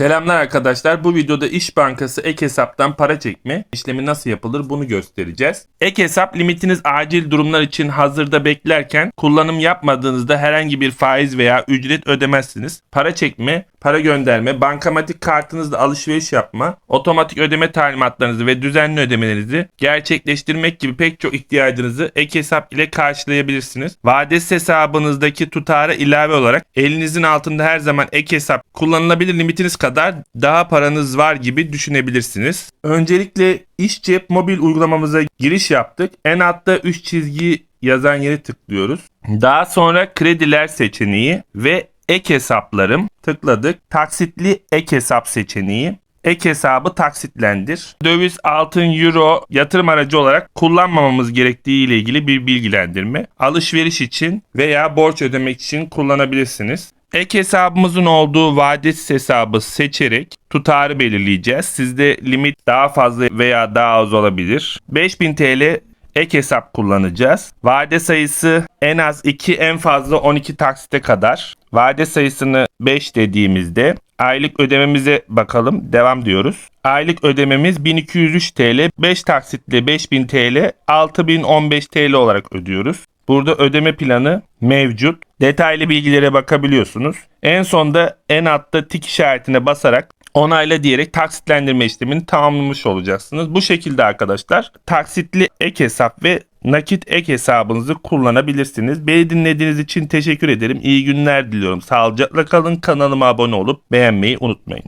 Selamlar arkadaşlar. Bu videoda İş Bankası ek hesaptan para çekme işlemi nasıl yapılır bunu göstereceğiz. Ek hesap limitiniz acil durumlar için hazırda beklerken kullanım yapmadığınızda herhangi bir faiz veya ücret ödemezsiniz. Para çekme, para gönderme, bankamatik kartınızla alışveriş yapma, otomatik ödeme talimatlarınızı ve düzenli ödemelerinizi gerçekleştirmek gibi pek çok ihtiyacınızı ek hesap ile karşılayabilirsiniz. Vadesiz hesabınızdaki tutara ilave olarak elinizin altında her zaman ek hesap kullanılabilir limitiniz kadar daha paranız var gibi düşünebilirsiniz. Öncelikle iş cep mobil uygulamamıza giriş yaptık. En altta 3 çizgi yazan yere tıklıyoruz. Daha sonra krediler seçeneği ve ek hesaplarım tıkladık. Taksitli ek hesap seçeneği. Ek hesabı taksitlendir. Döviz, altın, euro yatırım aracı olarak kullanmamamız gerektiği ile ilgili bir bilgilendirme. Alışveriş için veya borç ödemek için kullanabilirsiniz. Ek hesabımızın olduğu vadesiz hesabı seçerek tutarı belirleyeceğiz. Sizde limit daha fazla veya daha az olabilir. 5000 TL ek hesap kullanacağız. Vade sayısı en az 2 en fazla 12 taksite kadar. Vade sayısını 5 dediğimizde aylık ödememize bakalım. Devam diyoruz. Aylık ödememiz 1203 TL. 5 taksitle 5000 TL 6015 TL olarak ödüyoruz. Burada ödeme planı mevcut. Detaylı bilgilere bakabiliyorsunuz. En sonda en altta tik işaretine basarak onayla diyerek taksitlendirme işlemini tamamlamış olacaksınız. Bu şekilde arkadaşlar taksitli ek hesap ve nakit ek hesabınızı kullanabilirsiniz. Beni dinlediğiniz için teşekkür ederim. İyi günler diliyorum. Sağlıcakla kalın. Kanalıma abone olup beğenmeyi unutmayın.